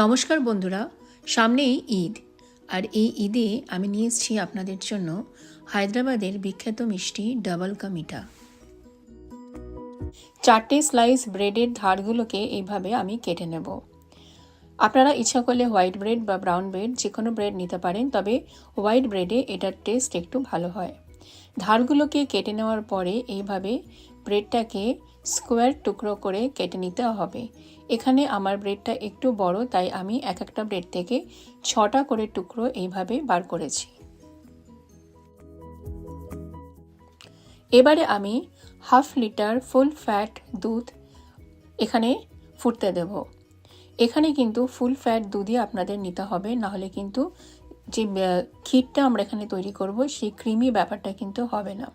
নমস্কার বন্ধুরা, সামনেই ঈদ। আর এই ঈদে আমি নিয়ে এসেছি আপনাদের জন্য হায়দ্রাবাদের বিখ্যাত মিষ্টি ডাবল কা মিঠা চারটে স্লাইস ব্রেডের ধারগুলোকে এইভাবে আমি কেটে নেব। আপনারা ইচ্ছা করলে হোয়াইট ব্রেড বা ব্রাউন ব্রেড যে কোনো ব্রেড নিতে পারেন, তবে হোয়াইট ব্রেডে এটার টেস্ট একটু ভালো হয়। ধারগুলোকে কেটে নেওয়ার পরে এইভাবে ব্রেডটাকে স্কোয়ার টুকরো করে কেটে নিতে হবে। এখানে আমার ব্রেডটা একটু বড়, তাই আমি এক একটা ব্রেড থেকে ছটা করে টুকরো এইভাবে বার করেছি। এবারে আমি হাফ লিটার ফুল ফ্যাট দুধ এখানে ফুটতে দেব। এখানে কিন্তু ফুল ফ্যাট দুধই আপনাদের নিতে হবে, নাহলে কিন্তু যে ক্ষীরটা আমরা এখানে তৈরি করব, সেই ক্রিমি ব্যাপারটা কিন্তু হবে না।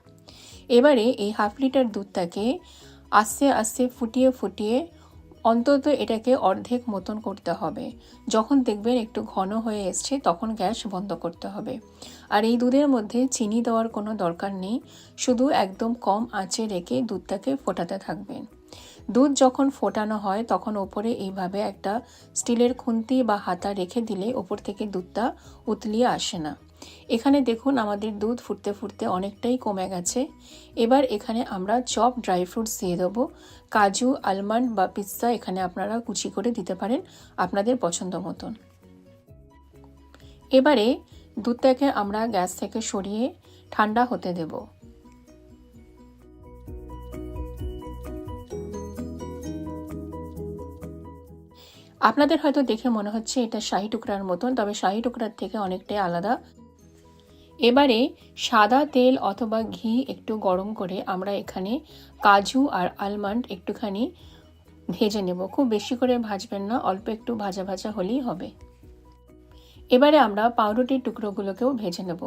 এবারে এই হাফ লিটার দুধটাকে আস্তে আস্তে ফুটিয়ে ফুটিয়ে অন্তত এটাকে অর্ধেক মতন করতে হবে। যখন দেখবেন একটু ঘন হয়ে এসছে, তখন গ্যাস বন্ধ করতে হবে। আর এই দুধের মধ্যে চিনি দেওয়ার কোনো দরকার নেই। শুধু একদম কম আঁচে রেখে দুধটাকে ফোটাতে থাকবেন। দুধ যখন ফোটানো হয়, তখন ওপরে এইভাবে একটা স্টিলের খুন্তি বা হাতা রেখে দিলে ওপর থেকে দুধটা উতলিয়ে আসে না। এখানে দেখুন আমাদের দুধ ফুটতে ফুটতে অনেকটাই কমে গেছে। এবার এখানে আমরা চপ ড্রাই ফ্রুটস দিয়ে দেবো। কাজু, আলমন্ড বা পিস্তা এখানে আপনারা কুচি করে দিতে পারেন আপনাদের পছন্দ মতন। এবারে দুধটাকে আমরা গ্যাস থেকে সরিয়ে ঠান্ডা হতে দেবো। আপনাদের হয়তো দেখে মনে হচ্ছে এটা শাহি টুকরার মতন, তবে শাহি টুকরার থেকে অনেকটাই আলাদা। এবারে সাদা তেল অথবা ঘি একটু গরম করে আমরা এখানে কাজু আর আলমন্ড একটুখানি ভেজে নেব। খুব বেশি করে ভাজবেন না, অল্প একটু ভাজা ভাজা হলেই হবে। এবারে আমরা পাউরুটির টুকরোগুলোকেও ভেজে নেব।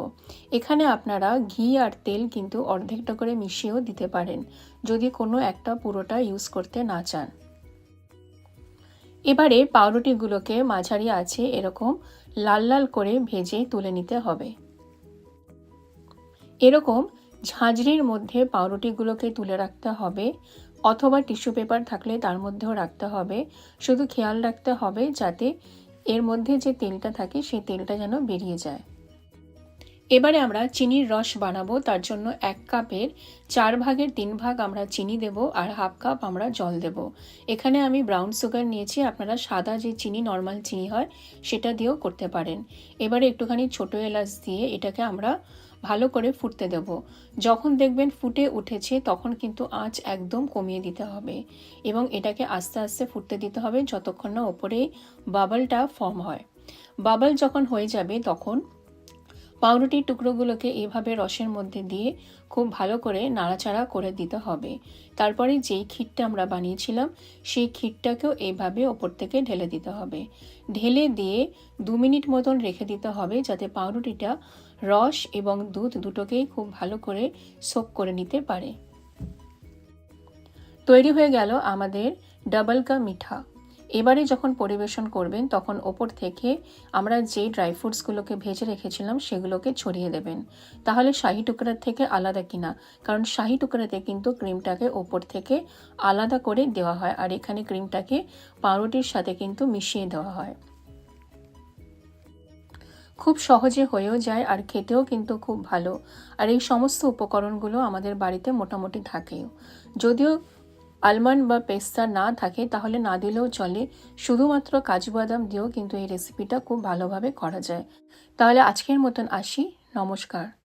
এখানে আপনারা ঘি আর তেল কিন্তু অর্ধেকটা করে মিশিয়েও দিতে পারেন, যদি কোনো একটা পুরোটা ইউজ করতে না চান। এবারে পাউরুটিগুলোকে মাঝারি আছে এরকম লাল লাল করে ভেজে তুলে নিতে হবে। এরকম ঝাঁঝরির মধ্যে পাউরুটিগুলোকে তুলে রাখতে হবে অথবা টিস্যু পেপার থাকলে তার মধ্যেও রাখতে হবে। শুধু খেয়াল রাখতে হবে যাতে এর মধ্যে যে তেলটা থাকে সেই তেলটা যেন বেরিয়ে যায়। এবারে আমরা চিনির রস বানাবো, তার জন্য এক কাপের চার ভাগের তিন ভাগ আমরা চিনি দেব আর হাফ কাপ আমরা জল দেব। এখানে আমি ব্রাউন সুগার নিয়েছি, আপনারা সাদা যে চিনি, নর্মাল চিনি হয়, সেটা দিয়েও করতে পারেন। এবারে একটুখানি ছোটো এলাচ দিয়ে এটাকে আমরা ভালো করে ফুটতে দেব। যখন দেখবেন ফুটে উঠেছে, তখন কিন্তু আঁচ একদম কমিয়ে দিতে হবে এবং এটাকে আস্তে আস্তে ফুটতে দিতে হবে যতক্ষণ না ওপরে বাবলটা ফর্ম হয়। বাবল যখন হয়ে যাবে, তখন পাউরুটির টুকরোগুলোকে এভাবে রসের মধ্যে দিয়ে খুব ভালো করে নাড়াচাড়া করে দিতে হবে। তারপরে যেই ক্ষীরটা আমরা বানিয়েছিলাম, সেই ক্ষীরটাকেও এইভাবে ওপর থেকে ঢেলে দিতে হবে। ঢেলে দিয়ে দু মিনিট মতন রেখে দিতে হবে যাতে পাউরুটিটা রস এবং দুধ দুটোকেই খুব ভালো করে সোপ করে নিতে পারে। তৈরি হয়ে গেল আমাদের ডাবল কা মিঠা। এবারে যখন পরিবেশন করবেন, তখন ওপর থেকে আমরা যে ড্রাই ফ্রুটসগুলোকে ভেজে রেখেছিলাম, সেগুলোকে ছড়িয়ে দেবেন। তাহলে শাহি টুকরার থেকে আলাদা কিনা? কারণ শাহি টুকরাতে কিন্তু ক্রিমটাকে ওপর থেকে আলাদা করে দেওয়া হয় আর এখানে ক্রিমটাকে পাউরুটির সাথে কিন্তু মিশিয়ে দেওয়া হয়। খুব সহজে হয়েও যায় আর খেতেও কিন্তু খুব ভালো। আর এই সমস্ত উপকরণগুলো আমাদের বাড়িতে মোটামুটি থাকেও। যদিও আলমন্ড বা পেস্তা না থাকে, তাহলে না দিলেও চলে। শুধুমাত্র কাজু বাদাম দিয়েও কিন্তু এই রেসিপিটা খুব ভালোভাবে করা যায়। তাহলে আজকের মতন আসি। নমস্কার।